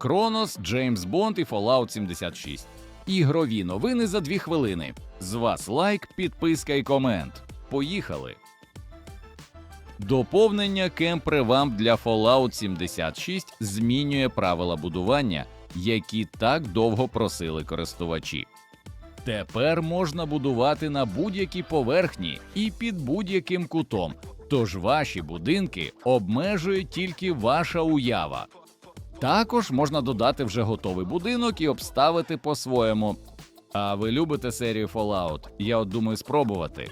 Кронос, Джеймс Бонд і Fallout 76. Ігрові новини за дві хвилини. З вас лайк, підписка і комент. Поїхали! Доповнення Revamp для Fallout 76 змінює правила будування, які так довго просили користувачі. Тепер можна будувати на будь-якій поверхні і під будь-яким кутом, тож ваші будинки обмежує тільки ваша уява. Також можна додати вже готовий будинок і обставити по-своєму. А ви любите серію Fallout? Я от думаю спробувати.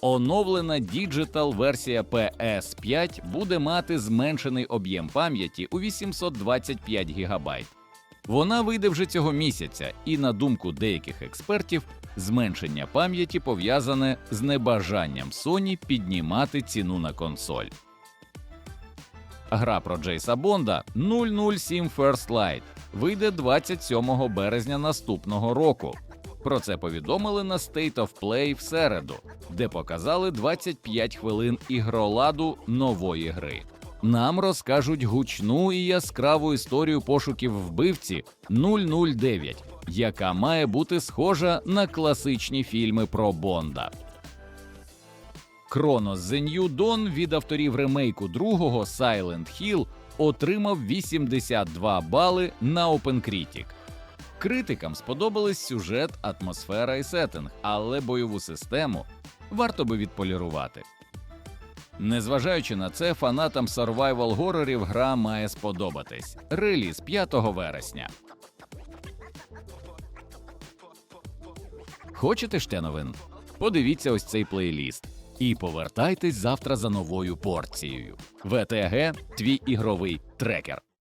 Оновлена Digital версія PS5 буде мати зменшений об'єм пам'яті у 825 ГБ. Вона вийде вже цього місяця, і на думку деяких експертів, зменшення пам'яті пов'язане з небажанням Sony піднімати ціну на консоль. Гра про Джейса Бонда 007 First Light вийде 27 березня наступного року. Про це повідомили на State of Play в середу, де показали 25 хвилин ігроладу нової гри. Нам розкажуть гучну і яскраву історію пошуків вбивці 009, яка має бути схожа на класичні фільми про Бонда. Chronos The New Dawn від авторів ремейку другого Silent Hill отримав 82 бали на OpenCritic. Критикам сподобались сюжет, атмосфера і сеттинг, але бойову систему варто би відполірувати. Незважаючи на це, фанатам survival горорів гра має сподобатись. Реліз 5 вересня. Хочете ще новин? Подивіться ось цей плейліст. І повертайтесь завтра за новою порцією. ВТГ твій ігровий трекер.